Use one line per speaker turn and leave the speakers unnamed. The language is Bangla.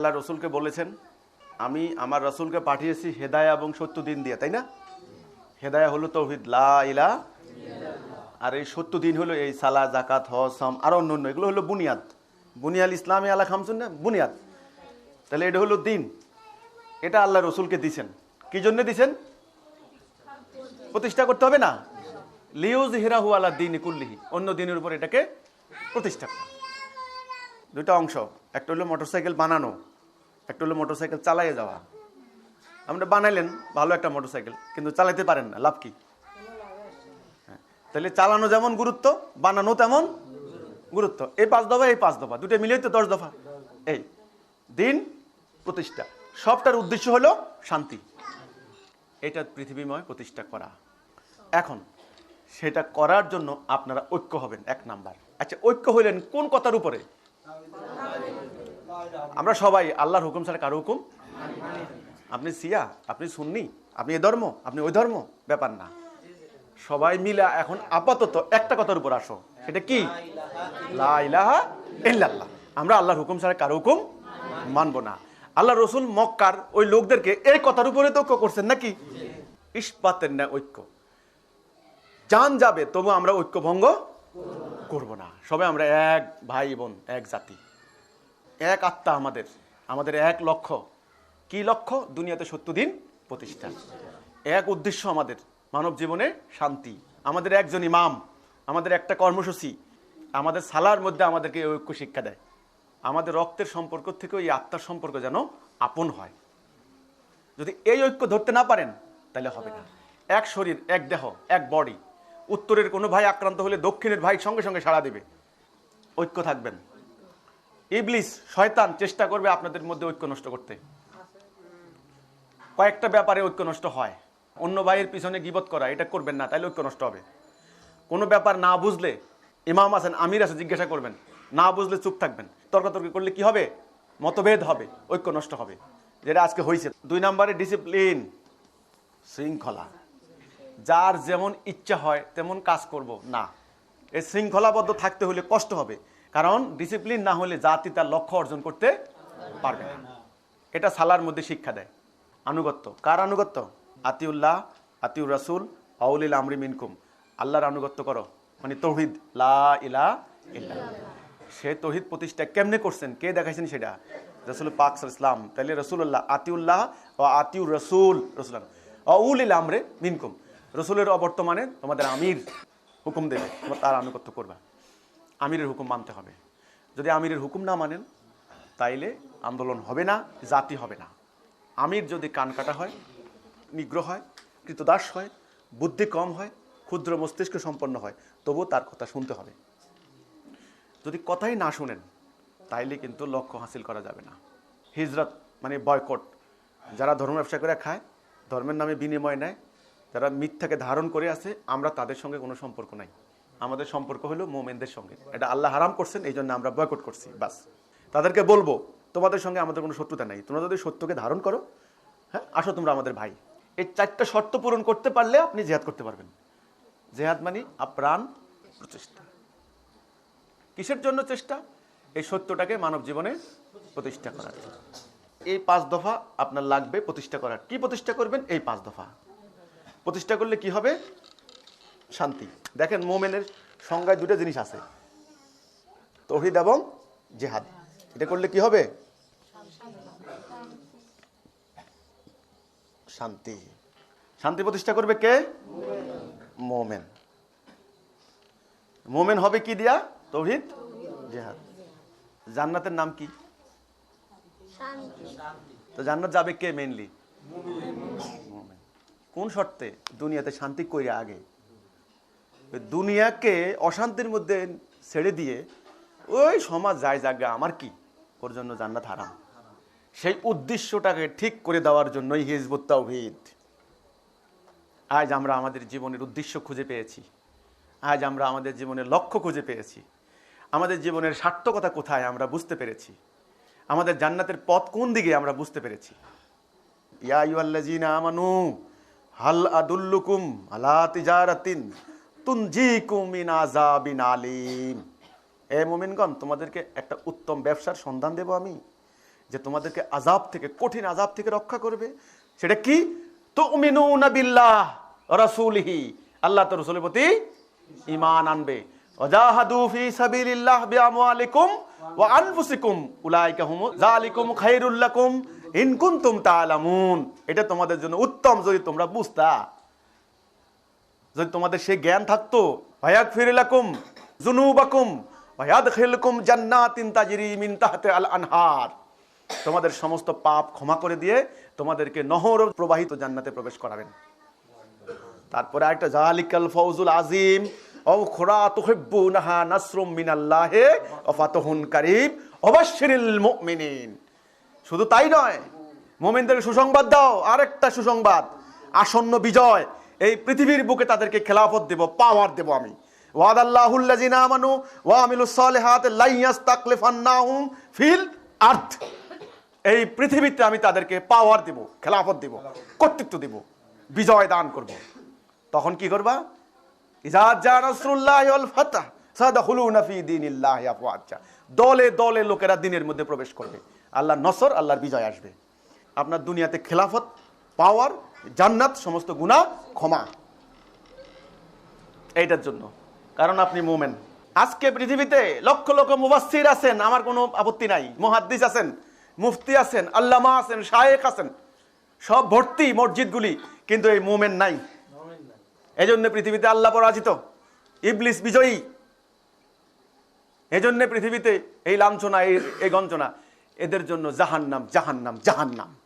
আল্লাহ রসুলকে বলেছেন, আমি আমার রসুলকে পাঠিয়েছি হেদায়া এবং সত্য দিন দিয়ে, তাই না? হেদায়া হলো তৌহিদ, লা ইলা আর এই সত্য দিন হলো এই সালা জাকাত হজ, সাম, আর অন্য অন্য এগুলো হলো বুনিয়াদ। বুনিয়াল ইসলামে আলা খামসুন না? বুনিয়াদ। তাহলে এটা হলো দিন। এটা আল্লাহ রসুলকে দিছেন। কি জন্য দিছেন? প্রতিষ্ঠা করতে হবে না। লিউজ হিরাহু আলা দিন কুল্লিহি। অন্য দিনের উপর এটাকে প্রতিষ্ঠা দুইটা অংশ। একটা হলো মোটরসাইকেল বানানো। একটা হলো মোটরসাইকেল চালাইয়ে যাওয়া। আপনি বানাইলেন ভালো একটা মোটরসাইকেল কিন্তু চালাইতে পারেন না লাভ কি? হ্যাঁ, তাহলে চালানো যেমন গুরুত্ব বানানো তেমন গুরুত্ব। এই পাঁচ দফা এই পাঁচ দফা দুটো মিলিয়ে তো দশ দফা। এই দিন প্রতিষ্ঠা। সবটার উদ্দেশ্য হলো শান্তি। এটা পৃথিবীময় প্রতিষ্ঠা করা। এখন সেটা করার জন্য আপনারা ঐক্য হবেন এক নাম্বার। আচ্ছা ঐক্য হইলেন কোন কথার উপরে? আমরা সবাই আল্লাহর হুকুম ছাড়া কারও হুকুম? আপনি সিয়া আপনি সুন্নি, আপনি এ ধর্ম, আপনি ওই ধর্ম? ব্যাপার না। সবাই মিলে এখন আপাতত একটা কথার উপর আসো। সেটা কি? ইল্লাল্লাহ। আমরা আল্লাহর হুকুম ছাড়া কারও হুকুম মানবো না। আল্লাহ রসুল মক্কার ওই লোকদেরকে এই কথার উপরে তো করছেন নাকি? ইস্পাতের না ঐক্য। জান যাবে, তবু আমরা ঐক্য ভঙ্গ করব না। সবাই আমরা এক ভাই বোন, এক জাতি। এক আত্মা আমাদের আমাদের এক লক্ষ্য। কি লক্ষ্য? দুনিয়াতে সত্য দিন প্রতিষ্ঠা। এক উদ্দেশ্য আমাদের, মানব জীবনে শান্তি। আমাদের একজন ইমাম, আমাদের একটা কর্মসূচি, আমাদের সালার মধ্যে আমাদেরকে ঐক্য শিক্ষা দেয়। আমাদের রক্তের সম্পর্ক থেকে এই আত্মার সম্পর্ক যেন আপন হয়। যদি এই ঐক্য ধরতে না পারেন, তাহলে হবে না। এক শরীর, এক দেহ, এক বডি উত্তরের কোনো ভাই আক্রান্ত হলে দক্ষিণের ভাই সঙ্গে সঙ্গে সাড়া দেবে। ঐক্য থাকবেন। ইবলিস, শয়তান চেষ্টা করবে আপনাদের মধ্যে ঐক্য নষ্ট করতে। কয়েকটা ব্যাপারে ঐক্য নষ্ট হয়। অন্য ভাইয়ের পিছনে গিবত করা, এটা করবেন না, তাইলে ঐক্য নষ্ট হবে। কোনো ব্যাপার না বুঝলে ইমাম আছেন, আমির আছে, জিজ্ঞাসা করবেন। না বুঝলে চুপ থাকবেন। তর্কাতর্কি করলে কি হবে? মতভেদ হবে, ঐক্য নষ্ট হবে। যেটা আজকে হয়েছে দুই নম্বরে ডিসিপ্লিন, শৃঙ্খলা। যার যেমন ইচ্ছা হয়, তেমন কাজ করব, না। এই শৃঙ্খলাবদ্ধ থাকতে হলে কষ্ট হবে। কারণ ডিসিপ্লিন না হলে জাতি তার লক্ষ্য অর্জন করতে পারবে না। এটা সালার মধ্যে শিক্ষা দেয়। আনুগত্য। কার আনুগত্য? আতিউল্লাহ আতিউর রাসুল আউলিল আমরি মিনকুম। আল্লাহর আনুগত্য করো। মানে তৌহিদ। লা ইলা ইল্লা সে তৌহিদ প্রতিষ্ঠা কেমনে করছেন? কে দেখাইছেন সেটা? রসুল পাক সাল ইসলাম তাহলে রসুল্লাহ আতিউল্লাহ ও আতিউর রসুল রসুল অউলিল আমরে মিনকুম। রসুলের অবর্তমানে তোমাদের আমির হুকুম দেবে। তোমরা তার আনুগত্য করবা। আমিরের হুকুম মানতে হবে। যদি আমিরের হুকুম না মানেন, তাইলে আন্দোলন হবে না, জাতি হবে না। আমির যদি কান কাটা হয় নিগ্রহ হয়, কৃতদাস হয়, বুদ্ধি কম হয়, ক্ষুদ্র মস্তিষ্ক সম্পন্ন হয়, তবুও তার কথা শুনতে হবে। যদি কথাই না শুনেন, তাইলে কিন্তু লক্ষ্য হাসিল করা যাবে না। হিজরত মানে বয়কট। যারা ধর্ম ব্যবসা করে খায়, ধর্মের নামে বিনিময় নেয়, যারা মিথ্যাকে ধারণ করে আছে আমরা তাদের সঙ্গে কোনো সম্পর্ক নাই। আমাদের সম্পর্ক হলো মোমেনদের সঙ্গে। এটা আল্লাহ হারাম করছেন, এই জন্য আমরা বয়কট করছি, বাস। তাদেরকে বলব, তোমাদের সঙ্গে আমাদের কোনো শত্রুতা নেই। তোমরা যদি সত্যকে ধারণ করো হ্যাঁ আসো তোমরা আমাদের ভাই। এই চারটা শর্ত পূরণ করতে পারলে আপনি জেহাদ করতে পারবেন। জেহাদ মানে আপ্রাণ প্রচেষ্টা কিসের জন্য চেষ্টা? এই সত্যটাকে মানব জীবনে প্রতিষ্ঠা করার এই পাঁচ দফা আপনার লাগবে প্রতিষ্ঠা করার। কি প্রতিষ্ঠা করবেন? এই পাঁচ দফা। প্রতিষ্ঠা করলে কি হবে? শান্তি। দেখেন মোমেনের সংজ্ঞায় দুটো জিনিস আছে। তহিদ এবং জেহাদ। এটা করলে কি হবে? শান্তি। শান্তি প্রতিষ্ঠা করবে কে? মোমেন। মোমেন হবে কি দিয়া? তৌহিদ, জেহাদ। জান্নাতের নাম কি? তো জান্নাত যাবে কে মেইনলি কোন শর্তে দুনিয়াতে শান্তি কইরা আগে দুনিয়াকে অশান্তির মধ্যে ছেড়ে দিয়ে, ওই সমাজ যায় জায়গা আমার কি? ওর জন্য জান্নাত হারাম। সেই উদ্দেশ্যটাকে ঠিক করে দেওয়ার জন্যই হিজবুত তাওহিদ। আজ আমরা আমাদের জীবনের উদ্দেশ্য খুঁজে পেয়েছি। আজ আমরা আমাদের জীবনের লক্ষ্য খুঁজে পেয়েছি। আমাদের জীবনের সার্থকতা কোথায় আমরা বুঝতে পেরেছি। আমাদের জান্নাতের পথ কোন দিকে আমরা বুঝতে পেরেছি? ইয়া আইয়ুহাল্লাযীনা আমানু, হাল আদুল্লুকুম আলা তিজারাতিন। মুমিনগণ, তোমাদেরকে একটা উত্তম ব্যবসার সন্ধান দেব আমি, যে তোমাদেরকে আজাব থেকে, কঠিন আজাব থেকে রক্ষা করবে। সেটা কি? তো বিল্লাহ রাসূলিহি। আল্লাহ তো রসুলের প্রতি ইমান আনবে। এটা তোমাদের জন্য উত্তম যদি তোমরা বুঝতা। যদি তোমাদের সেই জ্ঞান থাকতো ভায়াক ফিরিলাকুম জুনুবাকুম ভায়াদ খেলকুম জান্নাতিন তাজরি মিন তাহতে আল আনহার। তোমাদের সমস্ত পাপ ক্ষমা করে দিয়ে তোমাদেরকে নহর প্রবাহিত জান্নাতে প্রবেশ করাবেন। তারপরে একটা জালিকাল ফৌজুল আজিম ও খোরা তুহিব্বুনাহা নাসরুম মিনাল্লাহে ওয়া ফাতহুন কারীব ওয়াবাশশিরিল মুমিনিন। শুধু তাই নয়, মোমেনদের সুসংবাদ দাও, আরেকটা সুসংবাদ, আসন্ন বিজয় এই পৃথিবীর বুকে তাদেরকে খেলাফত দেব পাওয়ার দেব আমি। ওয়াদ আল্লাহুল্লাযিনা আমানু ওয়া আমিলুস সালিহাত লা ইয়াস্তাকলিফান্নাহুম ফিল আরদ এই পৃথিবীতে আমি তাদেরকে পাওয়ার দেব, খেলাফত দেব, কর্তৃত্ব দেব, বিজয় দান করব। তখন কি করবা? দলে দলে লোকেরা দিনের মধ্যে প্রবেশ করবে। আল্লাহ নসর, আল্লাহর বিজয় আসবে। আপনার দুনিয়াতে খেলাফত পাওয়ার জান্নাত, সমস্ত গুনাহ ক্ষমা। এইটার জন্য। কারণ আপনি মোমেন। আজকে পৃথিবীতে লক্ষ লক্ষ মুবাসসির আছেন, আমার কোনো আপত্তি নাই। মুহাদ্দিস আছেন, মুফতি আছেন, আল্লামা আছেন শায়েক আছেন। সব ভর্তি মসজিদগুলি, কিন্তু এই মোমেন নাই। এই জন্য পৃথিবীতে আল্লাহ পরাজিত। ইবলিস বিজয়ী। এই জন্য পৃথিবীতে এই লাঞ্ছনা, এই এই গঞ্চনা এদের জন্য জাহান্নাম জাহান্নাম জাহান্নাম।